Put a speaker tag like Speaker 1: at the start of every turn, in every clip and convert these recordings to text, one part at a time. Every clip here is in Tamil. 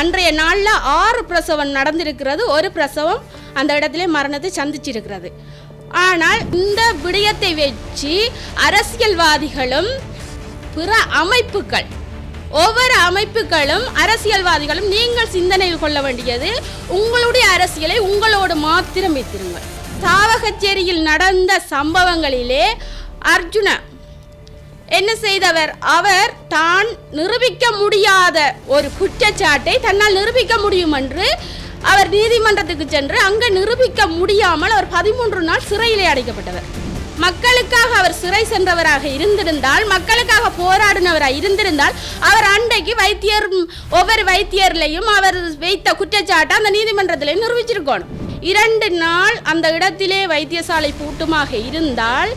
Speaker 1: அன்றைய நாளில் ஆறு பிரசவம் நடந்திருக்கிறது. ஒரு பிரசவம் அந்த இடத்துல மரணத்தை சந்திச்சிருக்கிறது. ஆனால் இந்த விடயத்தை வச்சு அரசியல்வாதிகளும் பிற அமைப்புகள் ஒவ்வொரு அமைப்புகளும் அரசியல்வாதிகளும் நீங்கள் சிந்தனையில் கொள்ள வேண்டியது உங்களுடைய அரசியலை உங்களோடு மாத்திரம் வைத்திருங்கள். சாவகச்சேரியில் நடந்த சம்பவங்களிலே அர்ஜுன என்ன செய்தவர்? அவர் தான் நிரூபிக்க முடியாத ஒரு குற்றச்சாட்டை தன்னால் நிரூபிக்க முடியும் என்று அவர் நீதிமன்றத்துக்கு சென்று அங்கு நிரூபிக்க முடியாமல் அவர் பதிமூன்று நாள் சிறையிலே அடைக்கப்பட்டவர். மக்களுக்காக அவர் சிறை சென்றவராக இருந்திருந்தால் மக்களுக்காக போராடினவராக இருந்திருந்தால் அவர் அன்றைக்கு வைத்தியர் ஒவ்வொரு வைத்தியர்லையும் அவர் வைத்த குற்றச்சாட்டை அந்த நீதிமன்றத்திலே நிரூபிச்சிருக்கணும். இரண்டு நாள் அந்த இடத்திலே வைத்தியசாலை பூட்டுமாக இருந்தால்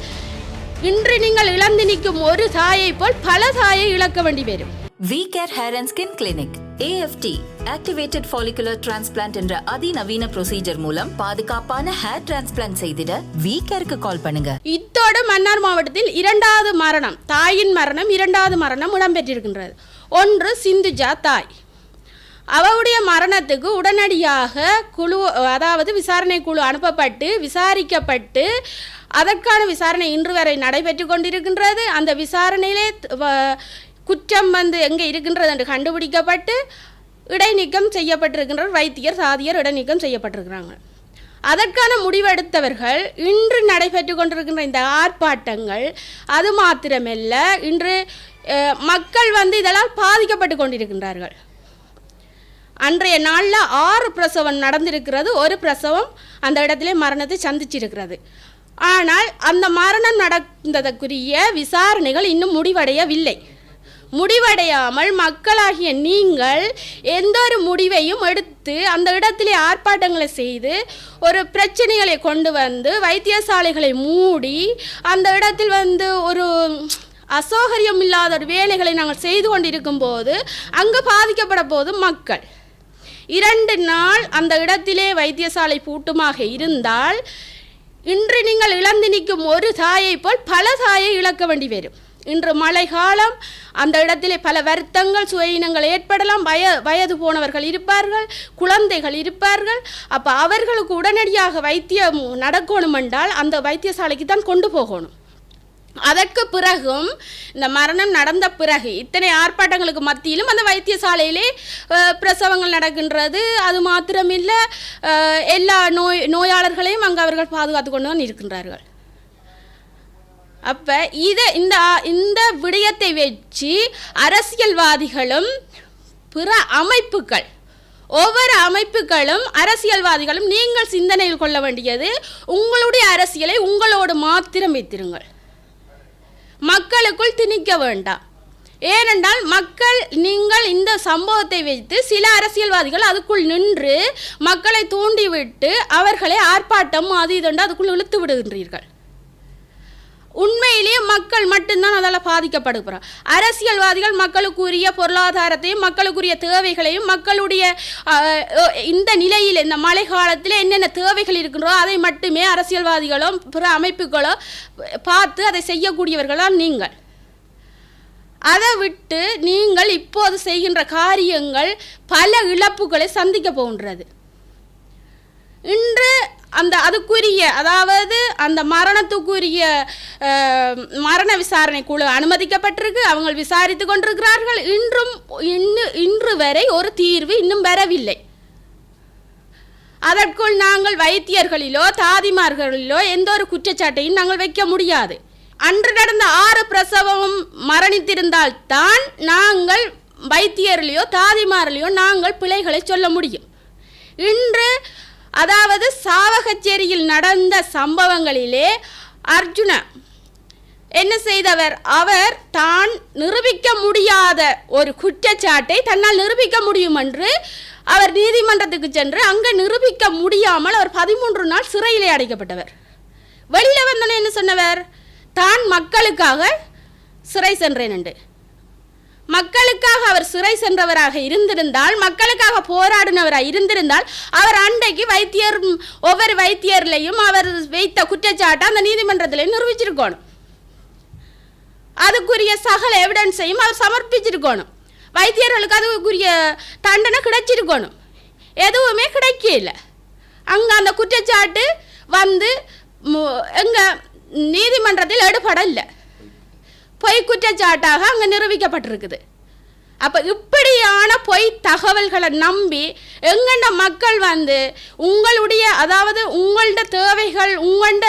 Speaker 1: இன்று நீங்கள் இழந்து நிற்கும் ஒரு தாயை போல் பல தாயை இழக்க வேண்டி வரும்.
Speaker 2: We Care hair and skin clinic AFT activated follicular transplant என்ற அதிநவீன ப்ரொசீஜர் மூலம் பாதுகாப்பான ஹேர் டிரான்ஸ்பிளான்ட் செய்திட வி கேருக்கு கால் பண்ணுங்க.
Speaker 1: இத்தோடு மன்னார் மாவட்டத்தில் இரண்டாவது மரணம் தாயின் மரணம் இரண்டாவது மரணம் இடம்பெற்றிருக்கின்றது. ஒன்று சிந்துஜா தாய். அவருடைய மரணத்துக்கு உடனடியாக குழு அதாவது விசாரணை குழு அனுப்பப்பட்டு விசாரிக்கப்பட்டு அதற்கான விசாரணை இன்று வரை நடைபெற்று கொண்டிருக்கின்றது. அந்த விசாரணையிலே வ- குற்றம் வந்து எங்கே இருக்கின்றது என்று கண்டுபிடிக்கப்பட்டு இடைநீக்கம் செய்யப்பட்டிருக்கின்ற வைத்தியர் சாதியர் இடைநீக்கம் செய்யப்பட்டிருக்கிறாங்க. அதற்கான முடிவெடுத்தவர்கள் இன்று நடைபெற்று கொண்டிருக்கின்ற இந்த ஆர்ப்பாட்டங்கள் அது மாத்திரமல்ல இன்று மக்கள் வந்து இதெல்லாம் பாதிக்கப்பட்டு கொண்டிருக்கின்றார்கள். அன்றைய நாளில் ஆறு பிரசவம் நடந்திருக்கிறது. ஒரு பிரசவம் அந்த இடத்திலே மரணத்தை சந்திச்சிருக்கிறது. ஆனால் அந்த மரணம் நடந்ததற்குரிய விசாரணைகள் இன்னும் முடிவடையவில்லை. முடிவடையாமல் மக்களாகிய நீங்கள் எந்த ஒரு முடிவையும் எடுத்து அந்த இடத்திலே ஆர்ப்பாட்டங்களை செய்து ஒரு பிரச்சனைகளை கொண்டு வந்து வைத்தியசாலைகளை மூடி அந்த இடத்தில் வந்து ஒரு அசௌகரியம் இல்லாத ஒரு வேலைகளை நாங்கள் செய்து கொண்டிருக்கும் போது அங்கு பாதிக்கப்பட போது மக்கள். இரண்டு நாள் அந்த இடத்திலே வைத்தியசாலை பூட்டுமாக இருந்தால் இன்று நீங்கள் இழந்து நிற்கும் ஒரு சாயை போல் பல தாயை இழக்க வேண்டி வரும். இன்று மழை காலம் அந்த இடத்திலே பல வருத்தங்கள் சுயினங்கள் ஏற்படலாம். வய வயது போனவர்கள் இருப்பார்கள் குழந்தைகள் இருப்பார்கள். அப்போ அவர்களுக்கு உடனடியாக வைத்தியம் நடக்கணும் என்றால் அந்த வைத்தியசாலைக்கு தான் கொண்டு போகணும். அதற்கு பிறகும் இந்த மரணம் நடந்த பிறகு இத்தனை ஆர்ப்பாட்டங்களுக்கு மத்தியிலும் அந்த வைத்தியசாலையிலே பிரசவங்கள் நடக்கின்றது. அது மாத்திரமில்லை எல்லா நோய் நோயாளர்களையும் அங்கு அவர்கள் பாதுகாத்து கொண்டு தான் இருக்கின்றார்கள். அப்போ இதை இந்த இந்த விடயத்தை வச்சு அரசியல்வாதிகளும் பிற அமைப்புகள் ஒவ்வொரு அமைப்புகளும் அரசியல்வாதிகளும் நீங்கள் சிந்தனையில் கொள்ள வேண்டியது உங்களுடைய அரசியலை உங்களோடு மாத்திரம் வைத்திருங்கள். மக்களுக்குள் திணிக்க வேண்டாம். ஏனென்றால் மக்கள் நீங்கள் இந்த சம்பவத்தை வைத்து சில அரசியல்வாதிகள் அதுக்குள் நின்று மக்களை தூண்டிவிட்டு அவர்களை ஆர்ப்பாட்டம் அது இதுண்டு அதுக்குள் இழுத்து விடுகின்றீர்கள். உண்மையிலேயே மக்கள் மட்டும்தான் அதால் பாதிக்கப்படுகிறார். அரசியல்வாதிகள் மக்களுக்குரிய பொருளாதாரத்தையும் மக்களுக்குரிய தேவைகளையும் மக்களுடைய இந்த நிலையில் இந்த மழை காலத்தில் என்னென்ன தேவைகள் இருக்கின்றோ அதை மட்டுமே அரசியல்வாதிகளோ பிற அமைப்புகளோ பார்த்து அதை செய்யக்கூடியவர்களாம் நீங்கள். அதை விட்டு நீங்கள் இப்போது செய்கின்ற காரியங்கள் பல இழப்புகளை சந்திக்க போகின்றது. இன்று அந்த அதுக்குரிய அதாவது அந்த மரணத்துக்குரிய மரண விசாரணை குழு அனுமதிக்கப்பட்டிருக்கு அவங்க விசாரித்து கொண்டிருக்கிறார்கள். இன்றும் இன்னு இன்று வரை ஒரு தீர்வு இன்னும் வரவில்லை. அதற்குள் நாங்கள் வைத்தியர்களிலோ தாதிமார்களிலோ எந்த ஒரு குற்றச்சாட்டையும் நாங்கள் வைக்க முடியாது. அன்று நடந்த ஆறு பிரசவம் மரணித்திருந்தால் தான் நாங்கள் வைத்தியர்லையோ தாதிமாரிலையோ நாங்கள் பிழைகளை சொல்ல முடியும். இன்று அதாவது சாவகச்சேரியில் நடந்த சம்பவங்களிலே அர்ஜுன என்ன செய்தவர்? அவர் தான் நிரூபிக்க முடியாத ஒரு குற்றச்சாட்டை தன்னால் நிரூபிக்க முடியும் என்று அவர் நீதிமன்றத்துக்கு சென்று அங்கே நிரூபிக்க முடியாமல் அவர் பதிமூன்று நாள் சிறையிலே அடைக்கப்பட்டவர். வெளியில் வந்தோன்னே என்ன சொன்னவர்? தான் மக்களுக்காக சிறை சென்றேன் என்று. மக்களுக்காக அவர் சிறை சென்றவராக இருந்திருந்தால் மக்களுக்காக போராடினவராக இருந்திருந்தால் அவர் அன்றைக்கு வைத்தியர் ஒவ்வொரு வைத்தியர்லையும் அவர் வைத்த குற்றச்சாட்டை அந்த நீதிமன்றத்தில் நிரூபிச்சிருக்கணும். அதுக்குரிய சகல எவிடன்ஸையும் அவர் சமர்ப்பிச்சிருக்கணும். வைத்தியர்களுக்கு அதுக்குரிய தண்டனை கிடைச்சிருக்கணும். எதுவுமே கிடைக்கல. அங்கே அந்த குற்றச்சாட்டு வந்து எங்கள் நீதிமன்றத்தில் எடுபடலை. பொய் குற்றச்சாட்டாக அங்கே நிரூபிக்கப்பட்டிருக்குது. அப்போ இப்படியான பொய் தகவல்களை நம்பி எங்கண்ட மக்கள் வந்து உங்களுடைய அதாவது உங்கள்ட தேவைகள் உங்கள்ட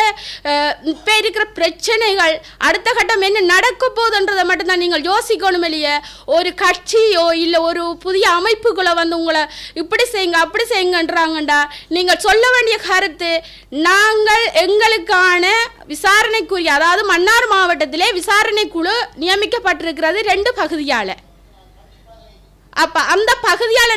Speaker 1: இப்போ இருக்கிற பிரச்சனைகள் அடுத்த கட்டம் என்ன நடக்க போகுதுன்றதை மட்டும்தான் நீங்கள் யோசிக்கணும் இல்லையே. ஒரு கட்சியோ இல்லை ஒரு புதிய அமைப்புகளோ வந்து உங்களை இப்படி செய்யுங்க அப்படி செய்யுங்கன்றாங்கண்டா. நீங்கள் சொல்ல வேண்டிய கருத்து நாங்கள் எங்களுக்கான விசாரணைக்குரிய அதாவது மன்னார் மாவட்டத்திலே விசாரணை குழு நியமிக்கப்பட்டிருக்கிறது ரெண்டு பகுதியால். அப்போ அந்த பகுதியால்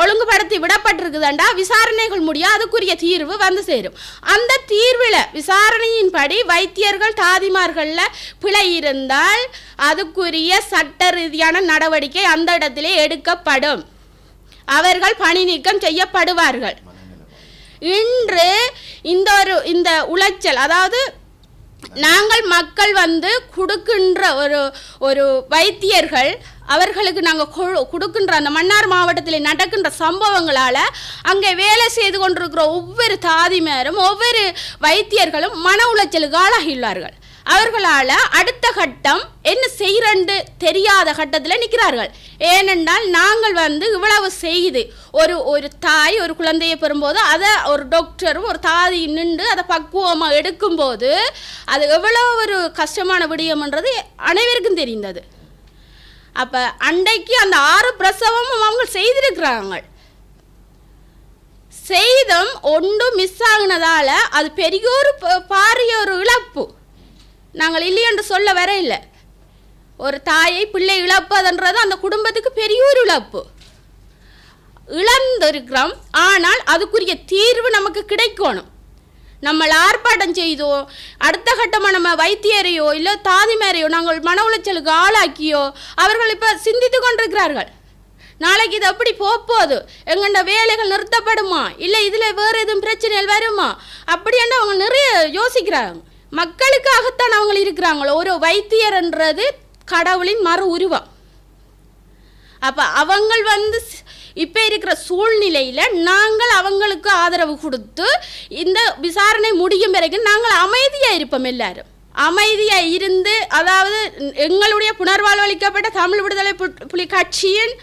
Speaker 1: ஒழுங்குபடுத்தி விடப்பட்டிருக்குதாண்டா விசாரணைகள் முடிய அதுக்குரிய தீர்வு வந்து சேரும். அந்த தீர்வில் விசாரணையின்படி வைத்தியர்கள் தாதிமார்களில் பிழை இருந்தால் அதுக்குரிய சட்ட ரீதியான நடவடிக்கை அந்த இடத்திலே எடுக்கப்படும். அவர்கள் பணி நீக்கம் செய்யப்படுவார்கள். இன்று இந்த ஒரு இந்த உளைச்சல் அதாவது நாங்கள் மக்கள் வந்து கொடுக்கின்ற ஒரு ஒரு வைத்தியர்கள் அவர்களுக்கு நாங்கள் கொடுக்கின்ற அந்த மன்னார் மாவட்டத்தில் நடக்கின்ற சம்பவங்களால் அங்கே வேலை செய்து கொண்டிருக்கிற ஒவ்வொரு தாதிமாரும் ஒவ்வொரு வைத்தியர்களும் மன உளைச்சலுக்கு ஆளாகியுள்ளார்கள். அவர்களால் அடுத்த கட்டம் என்ன செய்கிறண்டு தெரியாத கட்டத்தில் நிற்கிறார்கள் ஏனென்றால் நாங்கள் வந்து இவ்வளவு செய்து ஒரு ஒரு தாய் ஒரு குழந்தையை பெறும்போது அதை ஒரு டாக்டரும் ஒரு தாதி நின்று அதை பக்குவமாக எடுக்கும்போது அது எவ்வளோ ஒரு கஷ்டமான விடயம்ன்றது அனைவருக்கும் தெரிந்தது. அப்போ அன்றைக்கு அந்த ஆறு பிரசவமும் அவங்க செய்திருக்கிறாங்க. செய்தம் ஒன்றும் மிஸ் ஆகினதால அது பெரிய ஒரு பாரிய ஒரு இழப்பு. நாங்கள் இல்லையென்று சொல்ல வர இல்லை ஒரு தாயை பிள்ளை இழப்பதுன்றது அந்த குடும்பத்துக்கு பெரிய ஒரு இழப்பு. இழந்திருக்கிறோம் ஆனால் அதுக்குரிய தீர்வு நமக்கு கிடைக்கணும். நம்ம ஆர்ப்பாட்டம் செய்தோ அடுத்த கட்டமாக நம்ம வைத்தியரையோ இல்லை தாதிமாரையோ நாங்கள் மன உளைச்சலுக்கு ஆளாக்கியோ அவர்கள் இப்போ சிந்தித்து கொண்டிருக்கிறார்கள். நாளைக்கு இது அப்படி போகுது எங்கள்ட வேலைகள் நிறுத்தப்படுமா? இல்லை இதில் வேறு எதுவும் பிரச்சனைகள் வருமா? அப்படின்ட்டு அவங்க நிறைய யோசிக்கிறாங்க. மக்களுக்காகத்தான் அவங்க இருக்கிறாங்களோ ஒரு வைத்தியர்ன்றது கடவுளின் மறு உருவம். அப்போ அவங்கள் வந்து இப்போ இருக்கிற சூழ்நிலையில் நாங்கள் அவங்களுக்கு ஆதரவு கொடுத்து இந்த விசாரணை முடியும் வரைக்கும் நாங்கள் அமைதியாக இருப்போம் எல்லாரும். அமைதியாக இருந்து அதாவது எங்களுடைய புனர்வாழ்வளிக்கப்பட்ட தமிழ் விடுதலை புலி- கட்சியின்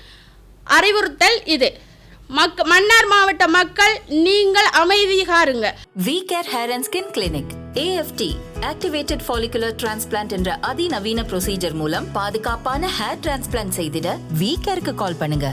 Speaker 1: அறிவுறுத்தல் இது. மக் மன்னார் மாவட்ட மக்கள் நீங்கள் அமைதி காருங்க
Speaker 2: We Care Hair and Skin Clinic AFT activated follicular transplant என்ற அதிநவீன ப்ரொசீஜர் மூலம் பாதுகாப்பான ஹேர் டிரான்ஸ்பிளான்ட் செய்திட வி கேருக்கு கால் பண்ணுங்க.